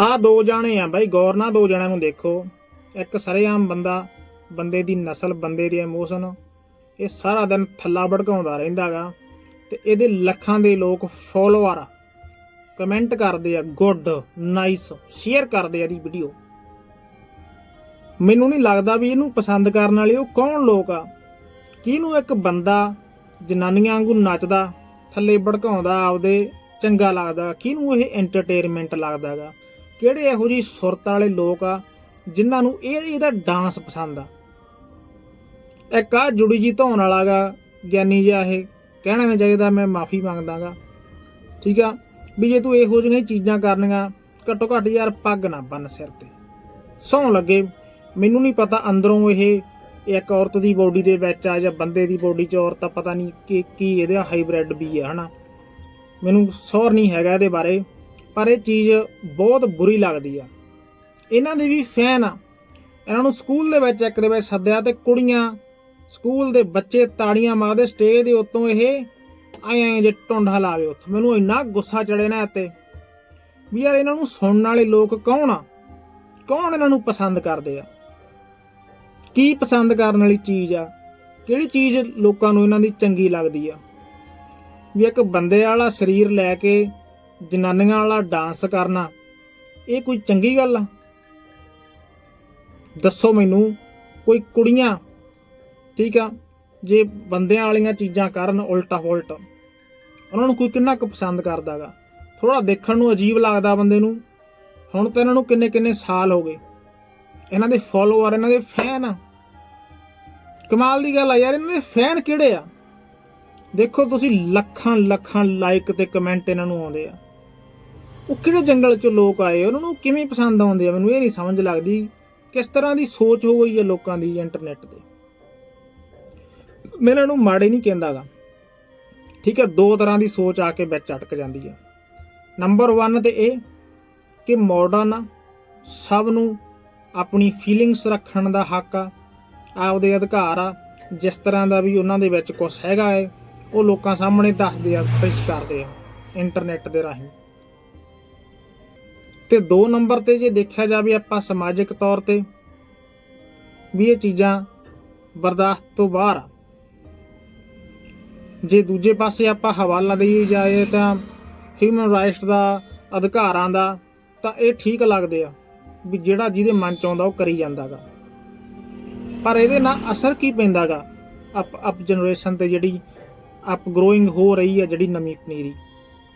ਆ ਦੋ ਜਾਣੇ ਆ ਬਾਈ, ਗੌਰ ਨਾਲ ਦੋ ਜਣਿਆਂ ਨੂੰ ਦੇਖੋ। ਇੱਕ ਸਰੇਆਮ ਬੰਦਾ, ਬੰਦੇ ਦੀ ਨਸਲ, ਬੰਦੇ ਦੇ ਇਮੋਸ਼ਨ ਇਹ ਸਾਰਾ ਦਿਨ ਥੱਲਾ ਭੜਕਾਉਂਦਾ ਰਹਿੰਦਾਗਾ ਤੇ ਇਹਦੇ ਲੱਖਾਂ ਦੇ ਲੋਕ ਫੋਲੋਅਰ ਕਮੈਂਟ ਕਰਦੇ ਆ ਗੁੱਡ ਨਾਈਸ ਸ਼ੇਅਰ ਕਰਦੇ ਆ ਇਹਦੀ ਵੀਡੀਓ ਮੈਨੂੰ ਨਹੀਂ ਲੱਗਦਾ ਵੀ ਇਹਨੂੰ ਪਸੰਦ ਕਰਨ ਵਾਲੇ ਉਹ ਕੌਣ ਲੋਕ ਆ। ਕਿਹਨੂੰ ਇੱਕ ਬੰਦਾ ਜਨਾਨੀਆਂ ਵਾਂਗੂ ਨੱਚਦਾ, ਥੱਲੇ ਭੜਕਾਉਂਦਾ, ਆਪਦੇ ਚੰਗਾ ਲੱਗਦਾ, ਕਿਹਨੂੰ ਇਹ ਐਂਟਰਟੇਨਮੈਂਟ ਲੱਗਦਾਗਾ ਕਿਹੜੇ ਇਹੋ ਜਿਹੀ ਸੁਰਤ ਵਾਲੇ ਲੋਕ ਆ ਜਿਨ੍ਹਾਂ ਨੂੰ ਇਹ ਇਹਦਾ ਡਾਂਸ ਪਸੰਦ ਆ? ਇੱਕ ਆ ਜੁੜੀ ਜੀ ਧੌਣ ਵਾਲਾਗਾ ਗਿਆਨੀ ਜਿਹਾ ਇਹ, ਕਹਿਣਾ ਨਹੀਂ ਚਾਹੀਦਾ, ਮੈਂ ਮਾਫੀ ਮੰਗਦਾਗਾ ਠੀਕ ਆ, ਵੀ ਜੇ ਤੂੰ ਇਹੋ ਜਿਹੀਆਂ ਚੀਜ਼ਾਂ ਕਰਨੀਆਂ, ਘੱਟੋ ਘੱਟ ਯਾਰ ਪੱਗ ਨਾ ਬੰਨ ਸਿਰ ਤੇ। ਸੌਂ ਲੱਗੇ, ਮੈਨੂੰ ਨਹੀਂ ਪਤਾ ਅੰਦਰੋਂ ਇਹ ਇੱਕ ਔਰਤ ਦੀ ਬੋਡੀ ਦੇ ਵਿੱਚ ਆ ਜਾਂ ਬੰਦੇ ਦੀ ਬੋਡੀ 'ਚ ਔਰਤ ਆ, ਪਤਾ ਨਹੀਂ ਕਿ ਕੀ ਇਹਦੇ ਹਾਈਬ੍ਰਿਡ ਵੀ ਆ, ਹਨਾ? ਮੈਨੂੰ ਸੌਰ ਨਹੀਂ ਹੈਗਾ ਇਹਦੇ ਬਾਰੇ। ਪਰ ਇਹ ਚੀਜ਼ ਬਹੁਤ ਬੁਰੀ ਲੱਗਦੀ ਆ। ਇਹਨਾਂ ਦੇ ਵੀ ਫੈਨ ਆ। ਇਹਨਾਂ ਨੂੰ ਸਕੂਲ ਦੇ ਵਿੱਚ ਇੱਕ ਦੇ ਵਿੱਚ ਸੱਦਿਆ ਤੇ ਕੁੜੀਆਂ ਸਕੂਲ ਦੇ ਬੱਚੇ ਤਾੜੀਆਂ ਮਾਰਦੇ, ਸਟੇਜ ਦੇ ਉੱਤੋਂ ਇਹ ਆਏ ਆਏ ਜੇ ਟੁੰਡਾ ਲਾਵੇ ਉੱਥੇ। ਮੈਨੂੰ ਇੰਨਾ ਗੁੱਸਾ ਚੜੇ ਨਾ ਇੱਥੇ ਵੀ ਯਾਰ ਇਹਨਾਂ ਨੂੰ ਸੁਣਨ ਵਾਲੇ ਲੋਕ ਕੌਣ ਆ? ਕੌਣ ਇਹਨਾਂ ਨੂੰ ਪਸੰਦ ਕਰਦੇ ਆ? ਕੀ ਪਸੰਦ ਕਰਨ ਵਾਲੀ ਚੀਜ਼ ਆ? ਕਿਹੜੀ ਚੀਜ਼ ਲੋਕਾਂ ਨੂੰ ਇਹਨਾਂ ਦੀ ਚੰਗੀ ਲੱਗਦੀ ਆ? ਵੀ ਇੱਕ ਬੰਦੇ ਵਾਲਾ ਸਰੀਰ ਲੈ ਕੇ ਜਨਾਨੀਆਂ ਵਾਲਾ ਡਾਂਸ ਕਰਨਾ, ਇਹ ਕੋਈ ਚੰਗੀ ਗੱਲ ਆ? ਦੱਸੋ ਮੈਨੂੰ, ਕੋਈ ਕੁੜੀਆਂ, ਠੀਕ ਆ, ਜੇ ਬੰਦਿਆਂ ਵਾਲੀਆਂ ਚੀਜ਼ਾਂ ਕਰਨ ਉਲਟਾ ਉਲਟ ਉਹਨਾਂ ਨੂੰ ਕੋਈ ਕਿੰਨਾ ਕੁ ਪਸੰਦ ਕਰਦਾਗਾ ਥੋੜਾ ਦੇਖਣ ਨੂੰ ਅਜੀਬ ਲੱਗਦਾ ਬੰਦੇ ਨੂੰ। ਹੁਣ ਤਾਂ ਇਹਨਾਂ ਨੂੰ ਕਿੰਨੇ ਕਿੰਨੇ ਸਾਲ ਹੋ ਗਏ। ਇਹਨਾਂ ਦੇ ਫੋਲੋਅਰ ਇਹਨਾਂ ਦੇ ਫੈਨ ਆ। ਕਮਾਲ ਦੀ ਗੱਲ ਆ ਯਾਰ, ਇਹਨਾਂ ਦੇ ਫੈਨ ਕਿਹੜੇ ਆ? ਦੇਖੋ ਤੁਸੀਂ ਲੱਖਾਂ ਲੱਖਾਂ ਲਾਈਕ ਤੇ ਕਮੈਂਟ ਇਹਨਾਂ ਨੂੰ ਆਉਂਦੇ ਆ। ਉਹ ਕਿਹੜੇ ਜੰਗਲ ਚ ਲੋਕ ਆਏ? ਉਹਨਾਂ ਨੂੰ ਕਿਵੇਂ ਪਸੰਦ ਆਉਂਦੇ ਆ? ਮੈਨੂੰ ਇਹ ਨਹੀਂ ਸਮਝ ਲੱਗਦੀ ਕਿਸ ਤਰ੍ਹਾਂ ਦੀ ਸੋਚ ਹੋ ਗਈ ਹੈ ਲੋਕਾਂ ਦੀ ਇੰਟਰਨੈਟ ਤੇ। ਮੈਂ ਇਹਨਾਂ ਨੂੰ ਮਾੜੇ ਨਹੀਂ ਕਹਿੰਦਾਗਾ। ਠੀਕ ਹੈ ਦੋ ਤਰ੍ਹਾਂ ਦੀ ਸੋਚ ਆ ਕੇ ਵਿੱਚ ਅਟਕ ਜਾਂਦੀ ਹੈ ਨੰਬਰ 1 ਤੇ ਇਹ ਕਿ ਮਾਡਰਨ ਸਭ ਨੂੰ ਆਪਣੀ ਫੀਲਿੰਗਸ ਰੱਖਣ ਦਾ ਹੱਕ ਆ, ਆਪਦੇ ਅਧਿਕਾਰ ਆ, ਜਿਸ ਤਰ੍ਹਾਂ ਦਾ ਵੀ ਉਹਨਾਂ ਦੇ ਵਿੱਚ ਕੁਝ ਹੈਗਾ ਹੈ ਉਹ ਲੋਕਾਂ ਸਾਹਮਣੇ ਦੱਸਦੇ ਆ ਪੇਸ਼ ਕਰਦੇ ਆ ਇੰਟਰਨੈਟ ਦੇ ਰਾਹੀਂ। ਤੇ ਦੋ ਨੰਬਰ ਤੇ ਜੇ ਦੇਖਿਆ ਜਾਵੇ ਆਪਾਂ ਸਮਾਜਿਕ ਤੌਰ ਤੇ ਵੀ ਇਹ ਚੀਜ਼ਾਂ ਬਰਦਾਸ਼ਤ ਤੋਂ ਬਾਹਰ ਆ। ਜੇ ਦੂਜੇ ਪਾਸੇ ਆਪਾਂ ਹਵਾਲਾ ਦੇਈ ਜਾਏ ਤਾਂ ਹਿਊਮਨ ਰਾਈਟਸ ਦਾ, ਅਧਿਕਾਰਾਂ ਦਾ, ਤਾਂ ਇਹ ਠੀਕ ਲੱਗਦੇ ਆ ਵੀ ਜਿਹੜਾ ਜਿਹਦੇ ਮਨ ਚ ਆਉਂਦਾ ਉਹ ਕਰੀ ਜਾਂਦਾਗਾ। ਪਰ ਇਹਦੇ ਨਾਲ ਅਸਰ ਕੀ ਪੈਂਦਾਗਾ? ਅਪ ਅਪ ਜਨਰੇਸ਼ਨ ਤੇ ਜਿਹੜੀ ਅਪ ਗਰੋਇੰਗ ਹੋ ਰਹੀ ਹੈ ਜਿਹੜੀ ਨਵੀਂ ਪਨੀਰੀ,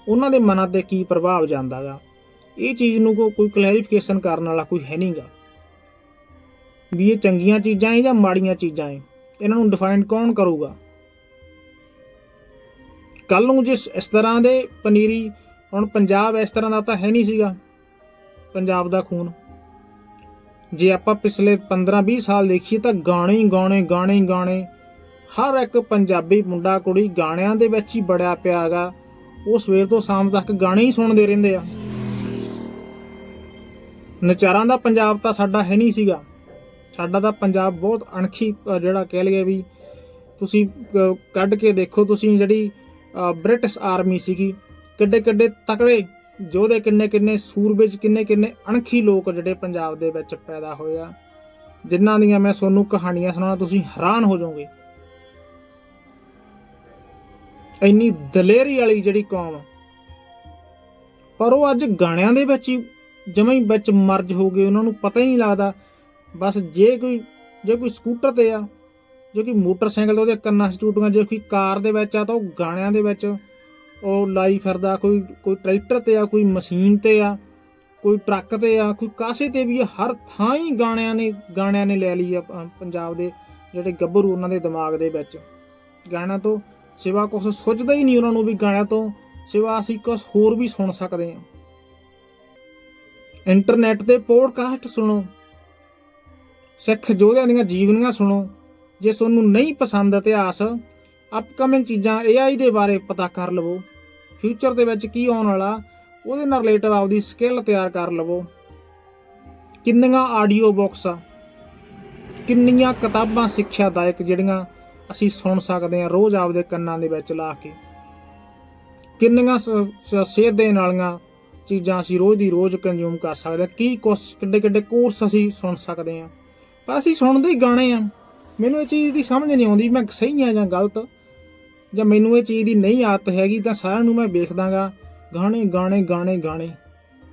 ਉਹਨਾਂ ਦੇ ਮਨਾਂ ਤੇ ਕੀ ਪ੍ਰਭਾਵ ਜਾਂਦਾਗਾ? ਇਹ ਚੀਜ਼ ਨੂੰ ਕੋ- ਕੋਈ ਕਲੈਰੀਫਿਕੇਸ਼ਨ ਕਰਨ ਵਾਲਾ ਕੋਈ ਹੈ ਨਹੀਂਗਾ। ਵੀ ਇਹ ਚੰਗੀਆਂ ਚੀਜ਼ਾਂ ਹੈ ਜਾਂ ਮਾੜੀਆਂ ਚੀਜ਼ਾਂ ਹੈ? ਇਹਨਾਂ ਨੂੰ ਡਿਫਾਈਨ ਕੌਣ ਕਰੂਗਾ? ਕੱਲ ਨੂੰ ਜਿਸ ਇਸ ਤਰ੍ਹਾਂ ਦੇ ਪਨੀਰੀ, ਹੁਣ ਪੰਜਾਬ ਇਸ ਤਰ੍ਹਾਂ ਦਾ ਤਾਂ ਹੈ ਨਹੀਂ ਸੀਗਾ, ਪੰਜਾਬ ਦਾ ਖੂਨ। ਜੇ ਆਪਾਂ ਪਿਛਲੇ 15-20 ਸਾਲ ਦੇਖੀਏ ਤਾਂ ਗਾਣੇ ਹੀ ਗਾਣੇ ਗਾਣੇ ਹੀ ਗਾਣੇ, ਹਰ ਇੱਕ ਪੰਜਾਬੀ ਮੁੰਡਾ ਕੁੜੀ ਗਾਣਿਆਂ ਦੇ ਵਿੱਚ ਹੀ ਬੜਿਆ ਪਿਆ ਹੈਗਾ। ਉਹ ਸਵੇਰ ਤੋਂ ਸ਼ਾਮ ਤੱਕ ਗਾਣੇ ਹੀ ਸੁਣਦੇ ਰਹਿੰਦੇ ਆ। ਨਚਾਰਾਂ ਦਾ ਪੰਜਾਬ ਤਾਂ ਸਾਡਾ ਹੈ ਨਹੀਂ ਸੀਗਾ। ਸਾਡਾ ਤਾਂ ਪੰਜਾਬ ਬਹੁਤ ਅਣਖੀ ਜਿਹੜਾ ਕਹਿ ਲਈਏ ਵੀ ਤੁਸੀਂ ਕੱਢ ਕੇ ਦੇਖੋ ਤੁਸੀਂ ਜਿਹੜੀ ਬ੍ਰਿਟਿਸ਼ ਆਰਮੀ ਸੀਗੀ। ਕਿੱਡੇ ਕਿੱਡੇ ਤਕੜੇ ਯੋਧੇ ਕਿੰਨੇ ਕਿੰਨੇ ਸੂਰਬੇਜ ਕਿੰਨੇ ਕਿੰਨੇ ਅਣਖੀ ਲੋਕ ਜਿਹੜੇ ਪੰਜਾਬ ਦੇ ਵਿੱਚ ਪੈਦਾ ਹੋਏ ਆ। ਜਿਨ੍ਹਾਂ ਦੀਆਂ ਮੈਂ ਤੁਹਾਨੂੰ ਕਹਾਣੀਆਂ ਸੁਣਾਉਣਾ, ਤੁਸੀਂ ਹੈਰਾਨ ਹੋ ਜਾਓਗੇ। ਇੰਨੀ ਦਲੇਰੀ ਵਾਲੀ ਜਿਹੜੀ ਕੌਮ ਪਰ ਉਹ ਅੱਜ ਗਾਣਿਆਂ ਦੇ ਵਿੱਚ ਹੀ ਜਮਾਂ ਹੀ ਵਿੱਚ ਮਰਜ ਹੋ ਗਏ ਉਹਨਾਂ ਨੂੰ ਪਤਾ ਹੀ ਨਹੀਂ ਲੱਗਦਾ। ਬਸ ਜੇ ਕੋਈ ਜੇ ਕੋਈ ਸਕੂਟਰ ਤੇ ਆ ਜੇ ਕੋਈ ਮੋਟਰਸਾਈਕਲ ਤੇ ਉਹਦੇ ਕੰਨਾਂ 'ਚ ਟੂਟੀਆਂ ਜੇ ਕੋਈ ਕਾਰ ਦੇ ਵਿੱਚ ਆ ਤਾਂ ਉਹ ਗਾਣਿਆਂ ਦੇ ਵਿੱਚ ਉਹ ਲਾਈ ਫਿਰਦਾ ਕੋਈ ਕੋਈ ਟਰੈਕਟਰ ਤੇ ਆ ਕੋਈ ਮਸ਼ੀਨ ਤੇ ਆ ਕੋਈ ਟਰੱਕ ਤੇ ਆ ਕੋਈ ਕਾਸੇ ਤੇ ਵੀ ਆ, ਹਰ ਥਾਂ ਹੀ ਗਾਣਿਆਂ ਨੇ ਗਾਣਿਆਂ ਨੇ ਲੈ ਲਈ ਆ ਪੰਜਾਬ ਦੇ ਜਿਹੜੇ ਗੱਭਰੂ ਉਹਨਾਂ ਦੇ ਦਿਮਾਗ ਦੇ ਵਿੱਚ। ਗਾਣਾ ਤੋਂ ਸਿਵਾ ਕੁਝ ਸੁੱਝਦਾ ਹੀ ਨਹੀਂ ਉਹਨਾਂ ਨੂੰ ਵੀ ਗਾਣਿਆਂ ਤੋਂ ਸਿਵਾ ਅਸੀਂ ਕੁਝ ਹੋਰ ਵੀ ਸੁਣ ਸਕਦੇ ਹਾਂ। ਇੰਟਰਨੈਟ ਤੇ ਪੋਡਕਾਸਟ ਸੁਣੋ। ਸਿੱਖ ਯੋਧਿਆਂ ਦੀਆਂ ਜੀਵਨੀਆਂ ਸੁਣੋ। ਜੇ ਤੁਹਾਨੂੰ ਨਹੀਂ ਪਸੰਦ ਇਤਿਹਾਸ ਅਪਕਮਿੰਗ ਚੀਜ਼ਾਂ AI ਦੇ ਬਾਰੇ ਪਤਾ ਕਰ ਲਵੋ। ਫਿਊਚਰ ਦੇ ਵਿੱਚ ਕੀ ਆਉਣ ਵਾਲਾ, ਉਹਦੇ ਨਾਲ ਰਿਲੇਟਡ ਆਪਦੀ ਸਕਿੱਲ ਤਿਆਰ ਕਰ ਲਵੋ। ਕਿੰਨੀਆਂ ਆਡੀਓ ਬੁੱਕਸ ਕਿੰਨੀਆਂ ਕਿਤਾਬਾਂ ਸਿੱਖਿਆਦਾਇਕ ਜਿਹੜੀਆਂ ਅਸੀਂ ਸੁਣ ਸਕਦੇ ਹਾਂ ਰੋਜ਼ ਆਪਦੇ ਕੰਨਾਂ ਦੇ ਵਿੱਚ ਲਾ ਕੇ। ਕਿੰਨੀਆਂ ਸ- ਸ- ਸੇਧ ਦੇਣ ਵਾਲੀਆਂ ਚੀਜ਼ਾਂ ਅਸੀਂ ਰੋਜ਼ ਦੀ ਰੋਜ਼ ਕੰਜ਼ਿਊਮ ਕਰ ਸਕਦੇ ਹਾਂ। ਕੀ ਕੋਰਸ ਕਿੱਡੇ ਕਿੱਡੇ ਕੋਰਸ ਅਸੀਂ ਸੁਣ ਸਕਦੇ ਹਾਂ। ਪਰ ਅਸੀਂ ਸੁਣਦੇ ਹੀ ਗਾਣੇ ਆ ਮੈਨੂੰ ਇਹ ਚੀਜ਼ ਦੀ ਸਮਝ ਨਹੀਂ ਆਉਂਦੀ, ਮੈਂ ਸਹੀ ਆ ਜਾਂ ਗਲਤ? ਜਾਂ ਮੈਨੂੰ ਇਹ ਚੀਜ਼ ਦੀ ਨਹੀਂ ਆਦਤ ਹੈਗੀ, ਤਾਂ ਸਾਰਿਆਂ ਨੂੰ ਮੈਂ ਵੇਖਦਾਗਾ ਗਾਣੇ ਗਾਣੇ ਗਾਣੇ ਗਾਣੇ।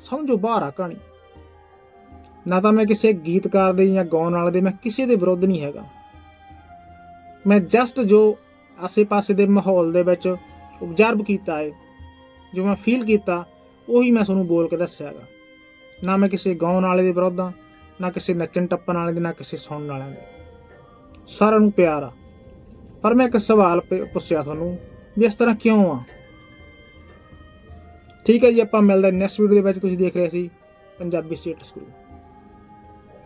ਸਮਝੋ ਬਾਹਰ ਆ ਕਹਾਣੀ। ਨਾ ਤਾਂ ਮੈਂ ਕਿਸੇ ਗੀਤਕਾਰ ਦੇ ਜਾਂ ਗਾਉਣ ਵਾਲੇ ਦੇ, ਮੈਂ ਕਿਸੇ ਦੇ ਵਿਰੁੱਧ ਨਹੀਂ ਹੈਗਾ। ਮੈਂ ਜਸਟ ਜੋ ਆਸੇ-ਪਾਸੇ ਦੇ ਮਾਹੌਲ ਦੇ ਵਿੱਚ observe ਕੀਤਾ ਹੈ, ਜੋ ਮੈਂ ਫੀਲ ਕੀਤਾ ਉਹੀ ਮੈਂ ਤੁਹਾਨੂੰ ਬੋਲ ਕੇ ਦੱਸਿਆ ਹੈਗਾ। ਨਾ ਮੈਂ ਕਿਸੇ ਗਾਉਣ ਵਾਲੇ ਦੇ ਵਿਰੁੱਧ ਹਾਂ, ਨਾ ਕਿਸੇ ਨੱਚਣ ਟੱਪਣ ਵਾਲੇ ਦੇ, ਨਾ ਕਿਸੇ ਸੁਣਨ ਵਾਲਿਆਂ ਦੇ। ਸਾਰਿਆਂ ਨੂੰ ਪਿਆਰ ਆ। ਪਰ ਮੈਂ ਇੱਕ ਸਵਾਲ ਪ- ਪੁੱਛਿਆ ਤੁਹਾਨੂੰ ਵੀ ਇਸ ਤਰ੍ਹਾਂ ਕਿਉਂ ਆ? ਠੀਕ ਹੈ ਜੀ, ਆਪਾਂ ਮਿਲਦੇ ਨੈਕਸਟ ਵੀਡੀਓ ਦੇ ਵਿੱਚ, ਤੁਸੀਂ ਦੇਖ ਰਹੇ ਸੀ ਪੰਜਾਬੀ ਸਟੇਟਸ ਸਕੂਲ